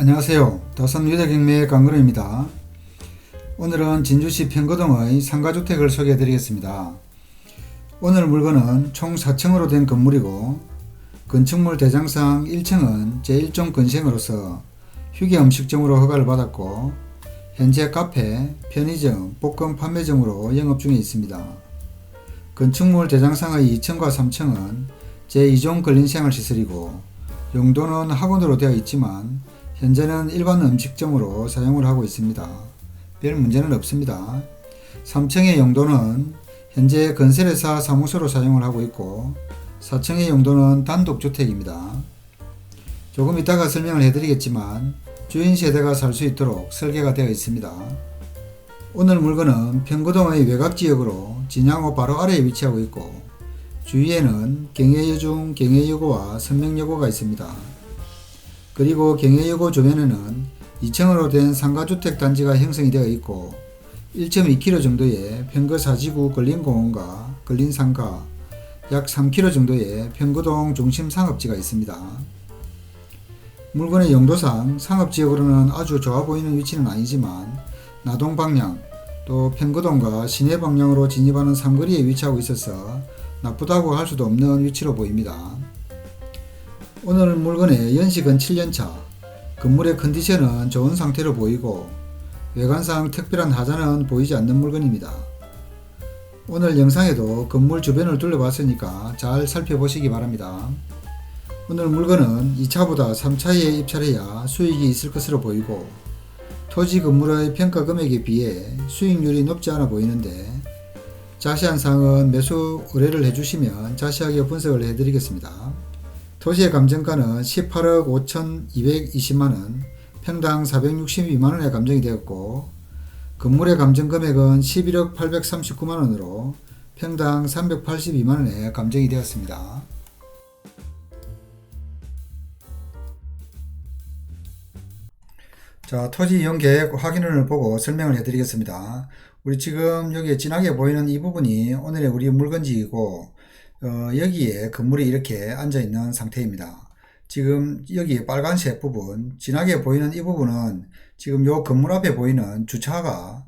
안녕하세요. 다산 유대경매 강근우입니다. 오늘은 진주시 평거동의 상가주택을 소개해 드리겠습니다. 오늘 물건은 총 4층으로 된 건물이고 건축물 대장상 1층은 제1종 건생으로서 휴게 음식점으로 허가를 받았고 현재 카페, 편의점, 복권 판매점으로 영업 중에 있습니다. 건축물 대장상의 2층과 3층은 제2종 근린생활 시설이고 용도는 학원으로 되어 있지만 현재는 일반 음식점으로 사용을 하고 있습니다. 별 문제는 없습니다. 3층의 용도는 현재 건설회사 사무소로 사용을 하고 있고 4층의 용도는 단독주택입니다. 조금 이따가 설명을 해드리겠지만 주인 세대가 살 수 있도록 설계가 되어 있습니다. 오늘 물건은 평구동의 외곽지역으로 진양호 바로 아래에 위치하고 있고 주위에는 경해여중 경해여고와 선명여고가 있습니다. 그리고 경해여고 주변에는 2층으로 된 상가주택 단지가 형성이 되어 있고 1.2km 정도의 평거 사지구 근린공원과 근린상가 약 3km 정도의 평거동 중심 상업지가 있습니다. 물건의 용도상 상업지역으로는 아주 좋아 보이는 위치는 아니지만 나동 방향 또 평거동과 시내 방향으로 진입하는 삼거리에 위치하고 있어서 나쁘다고 할 수도 없는 위치로 보입니다. 오늘 물건의 연식은 7년차, 건물의 컨디션은 좋은 상태로 보이고 외관상 특별한 하자는 보이지 않는 물건입니다. 오늘 영상에도 건물 주변을 둘러봤으니까 잘 살펴보시기 바랍니다. 오늘 물건은 2차보다 3차에 입찰해야 수익이 있을 것으로 보이고 토지 건물의 평가 금액에 비해 수익률이 높지 않아 보이는데 자세한 사항은 매수 의뢰를 해주시면 자세하게 분석을 해드리겠습니다. 토지의 감정가는 18억 5,220만원, 평당 462만원에 감정이 되었고, 건물의 감정 금액은 11억 839만원으로 평당 382만원에 감정이 되었습니다. 자, 토지 이용 계획 확인을 보고 설명을 해드리겠습니다. 우리 지금 여기에 진하게 보이는 이 부분이 오늘의 우리 물건지이고, 어, 여기에 건물이 이렇게 앉아 있는 상태입니다. 지금 여기 빨간색 부분, 진하게 보이는 이 부분은 지금 요 건물 앞에 보이는 주차가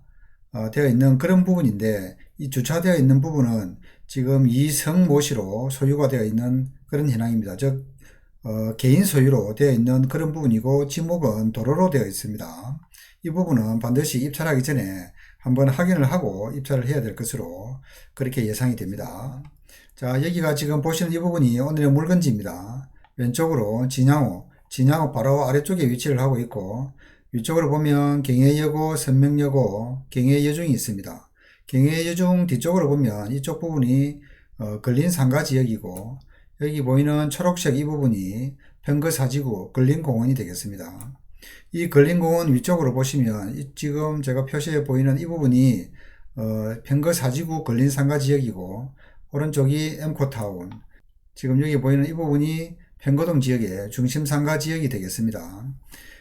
어, 되어 있는 그런 부분인데 이 주차되어 있는 부분은 지금 이성모 씨로 소유가 되어 있는 그런 현황입니다. 즉 어, 개인 소유로 되어 있는 그런 부분이고 지목은 도로로 되어 있습니다. 이 부분은 반드시 입찰하기 전에 한번 확인을 하고 입찰을 해야 될 것으로 그렇게 예상이 됩니다. 자, 여기가 지금 보시는 이 부분이 오늘의 물건지입니다. 왼쪽으로 진양호, 진양호 바로 아래쪽에 위치를 하고 있고, 위쪽으로 보면 경해여고, 선명여고, 경해여중이 있습니다. 경해여중 뒤쪽으로 보면 이쪽 부분이 어, 근린상가 지역이고, 여기 보이는 초록색 이 부분이 평거사지구 근린공원이 되겠습니다. 이 근린공원 위쪽으로 보시면 이 지금 제가 표시해 보이는 이 부분이 어, 평거사지구 근린상가 지역이고 오른쪽이 엠코타운 지금 여기 보이는 이 부분이 평거동 지역의 중심 상가 지역이 되겠습니다.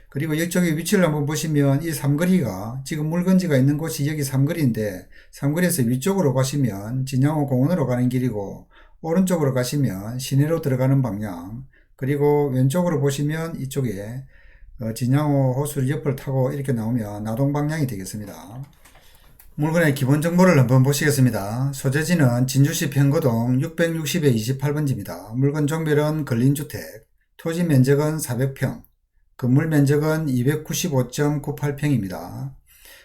그리고 이쪽에 위치를 한번 보시면 이 삼거리가 지금 물건지가 있는 곳이 여기 삼거리인데 삼거리에서 위쪽으로 가시면 진양호 공원으로 가는 길이고 오른쪽으로 가시면 시내로 들어가는 방향 그리고 왼쪽으로 보시면 이쪽에 어, 진양호 호수 옆을 타고 이렇게 나오면 나동 방향이 되겠습니다. 물건의 기본 정보를 한번 보시겠습니다. 소재지는 진주시 평거동 660에 28번지입니다. 물건 종별은 근린주택, 토지 면적은 400평, 건물 면적은 295.98평입니다.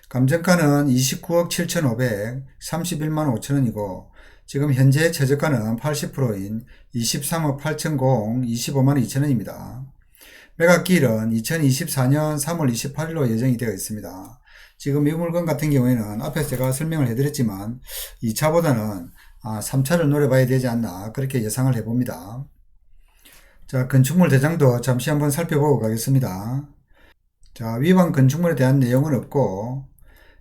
감정가는 29억 7,500, 31만 5천원이고 지금 현재 최저가는 80%인 23억 8천 공 25만 2천원입니다. 매각기일은 2024년 3월 28일로 예정이 되어 있습니다. 지금 이 물건 같은 경우에는 앞에서 제가 설명을 해드렸지만 2차보다는 3차를 아, 노려봐야 되지 않나 그렇게 예상을 해봅니다. 자 건축물 대장도 잠시 한번 살펴보고 가겠습니다. 자 위반 건축물에 대한 내용은 없고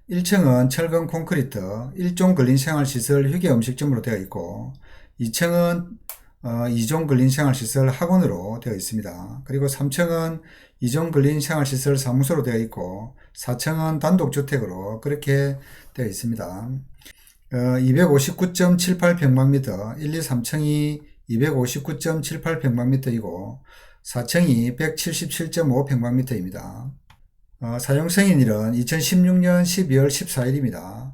1층은 철근 콘크리트 1종 근린 생활시설 휴게 음식점으로 되어 있고 2층은 어, 2종 근린 생활시설 학원으로 되어 있습니다. 그리고 3층은 2종 근린 생활시설 사무소로 되어 있고 4층은 단독주택으로 그렇게 되어 있습니다. 어, 259.78평방미터 1, 2, 3층이 259.78평방미터이고 4층이 177.5평방미터입니다. 어, 사용 승인일은 2016년 12월 14일입니다.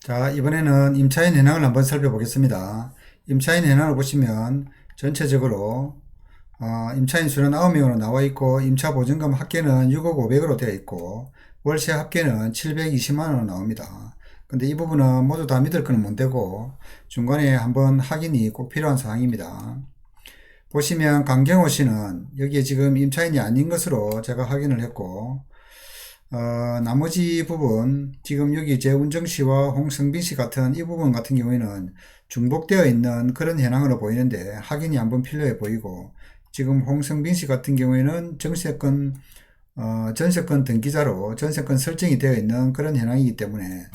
자, 이번에는 임차인 현황을 한번 살펴보겠습니다. 임차인 현황을 보시면 전체적으로 어, 임차인 수는 9명으로 나와 있고 임차 보증금 합계는 6억 500으로 되어 있고 월세 합계는 720만원으로 나옵니다. 근데 이 부분은 모두 다 믿을 거는 못 되고 중간에 한번 확인이 꼭 필요한 사항입니다. 보시면 강경호 씨는 여기에 지금 임차인이 아닌 것으로 제가 확인을 했고 어, 나머지 부분 지금 여기 재운정 씨와 홍성빈 씨 같은 이 부분 같은 경우에는 중복되어 있는 그런 현황으로 보이는데 확인이 한번 필요해 보이고 지금 홍성빈 씨 같은 경우에는 정세권 어, 전세권 등기자로 전세권 설정이 되어 있는 그런 현황이기 때문에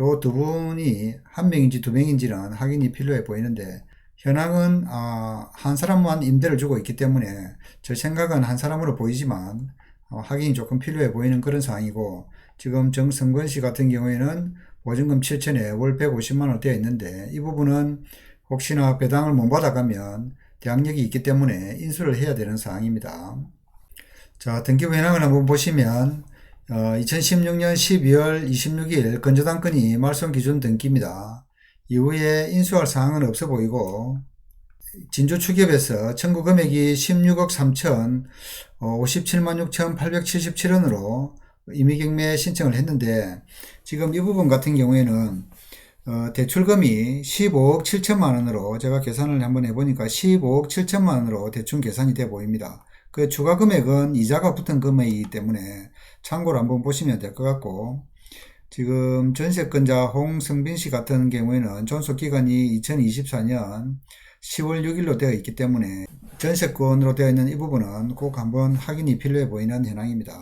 요 두 분이 한 명인지 두 명인지는 확인이 필요해 보이는데 현황은 아, 한 사람만 임대를 주고 있기 때문에 저 생각은 한 사람으로 보이지만 어, 확인이 조금 필요해 보이는 그런 상황이고 지금 정성권 씨 같은 경우에는 보증금 7천에 월 150만 원 되어 있는데 이 부분은 혹시나 배당을 못 받아가면 대항력이 있기 때문에 인수를 해야 되는 상황입니다. 자, 등기부 현황을 한번 보시면 어, 2016년 12월 26일 건조당권이 말소 기준 등기입니다. 이후에 인수할 사항은 없어 보이고 진주 추기업에서 청구 금액이 16억 3천 57만 6,877원으로 임의경매 신청을 했는데 지금 이 부분 같은 경우에는 어, 대출금이 15억 7천만 원으로 제가 계산을 한번 해보니까 15억 7천만 원으로 대충 계산이 돼 보입니다. 그 추가 금액은 이자가 붙은 금액이기 때문에 참고로 한번 보시면 될 것 같고 지금 전세권자 홍성빈 씨 같은 경우에는 존속 기간이 2024년 10월 6일로 되어 있기 때문에 전세권으로 되어 있는 이 부분은 꼭 한번 확인이 필요해 보이는 현황입니다.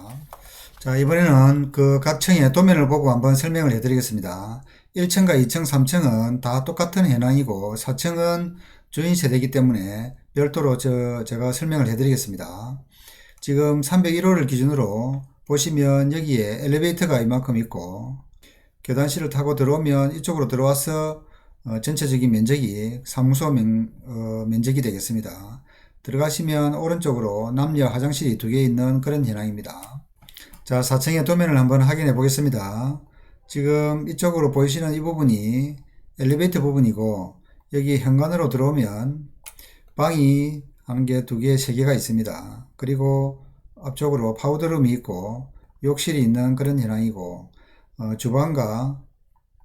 자, 이번에는 그 각 층의 도면을 보고 한번 설명을 해드리겠습니다. 1층과 2층, 3층은 다 똑같은 현황이고 4층은 주인 세대이기 때문에 별도로 저 제가 설명을 해드리겠습니다. 지금 301호를 기준으로 보시면 여기에 엘리베이터가 이만큼 있고 계단실을 타고 들어오면 이쪽으로 들어와서 어, 전체적인 면적이 사무소 면, 어, 면적이 되겠습니다. 들어가시면 오른쪽으로 남녀 화장실이 두 개 있는 그런 현황입니다. 자, 4층의 도면을 한번 확인해 보겠습니다. 지금 이쪽으로 보이시는 이 부분이 엘리베이터 부분이고 여기 현관으로 들어오면 방이 한 개, 두 개, 세 개가 있습니다. 그리고 앞쪽으로 파우더룸이 있고 욕실이 있는 그런 현황이고 어, 주방과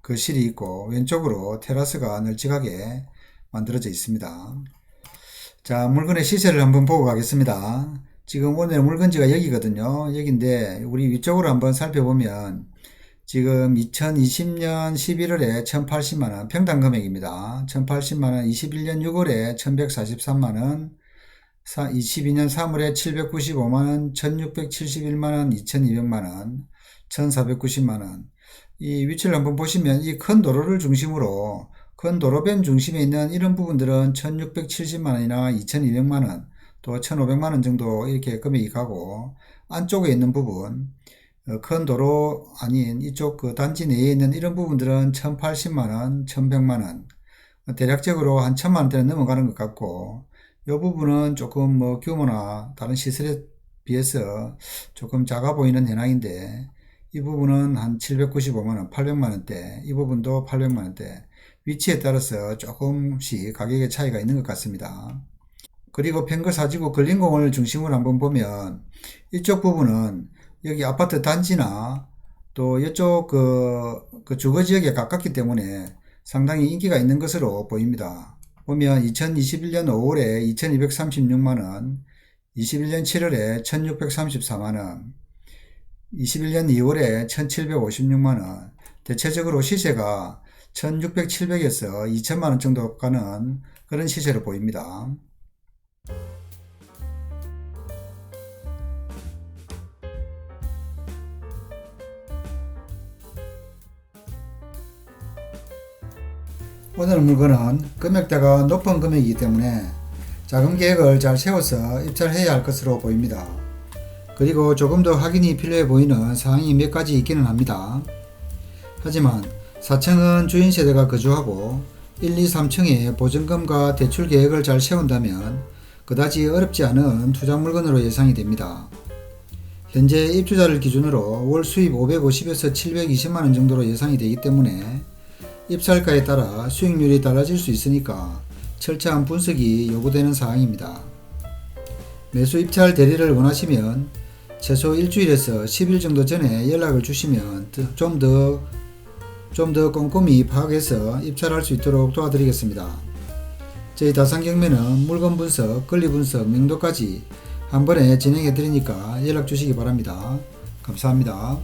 거실이 있고 왼쪽으로 테라스가 널찍하게 만들어져 있습니다. 자 물건의 시세를 한번 보고 가겠습니다. 지금 오늘 물건지가 여기거든요. 여기인데 우리 위쪽으로 한번 살펴보면 지금 2020년 11월에 1080만원 평당 금액입니다. 1080만원 21년 6월에 1143만원 22년 3월에 795만원 1671만원 2200만원 1490만원 이 위치를 한번 보시면 이 큰 도로를 중심으로 큰 도로변 중심에 있는 이런 부분들은 1670만 원이나 2200만 원 또 1500만 원 정도 이렇게 금액이 가고 안쪽에 있는 부분 어, 큰 도로 아닌 이쪽 그 단지 내에 있는 이런 부분들은 1080만 원, 1100만 원 대략적으로 한 1000만원대는 넘어가는 것 같고 이 부분은 조금 뭐 규모나 다른 시설에 비해서 조금 작아 보이는 현황인데 이 부분은 한 795만원, 800만원대, 이 부분도 800만원대, 위치에 따라서 조금씩 가격의 차이가 있는 것 같습니다. 그리고 팽거 사지구 근린공원을 중심으로 한번 보면 이쪽 부분은 여기 아파트 단지나 또 이쪽 그, 그 주거 지역에 가깝기 때문에 상당히 인기가 있는 것으로 보입니다. 보면 2021년 5월에 2236만원, 21년 7월에 1634만원, 21년 2월에 1756만원, 대체적으로 시세가 1600, 700에서 2000만원 정도 가는 그런 시세로 보입니다. 오늘 물건은 금액대가 높은 금액이기 때문에 자금 계획을 잘 세워서 입찰해야 할 것으로 보입니다. 그리고 조금 더 확인이 필요해 보이는 사항이 몇 가지 있기는 합니다. 하지만 4층은 주인 세대가 거주하고 1, 2, 3층에 보증금과 대출 계획을 잘 세운다면 그다지 어렵지 않은 투자 물건으로 예상이 됩니다. 현재 입주자를 기준으로 월 수입 550에서 720만 원 정도로 예상이 되기 때문에 입찰가에 따라 수익률이 달라질 수 있으니까 철저한 분석이 요구되는 사항입니다. 매수 입찰 대리를 원하시면 최소 일주일에서 10일 정도 전에 연락을 주시면 좀더 좀 더 꼼꼼히 파악해서 입찰할 수 있도록 도와드리겠습니다. 저희 다산경매는 물건 분석, 권리 분석, 명도까지 한 번에 진행해 드리니까 연락 주시기 바랍니다. 감사합니다.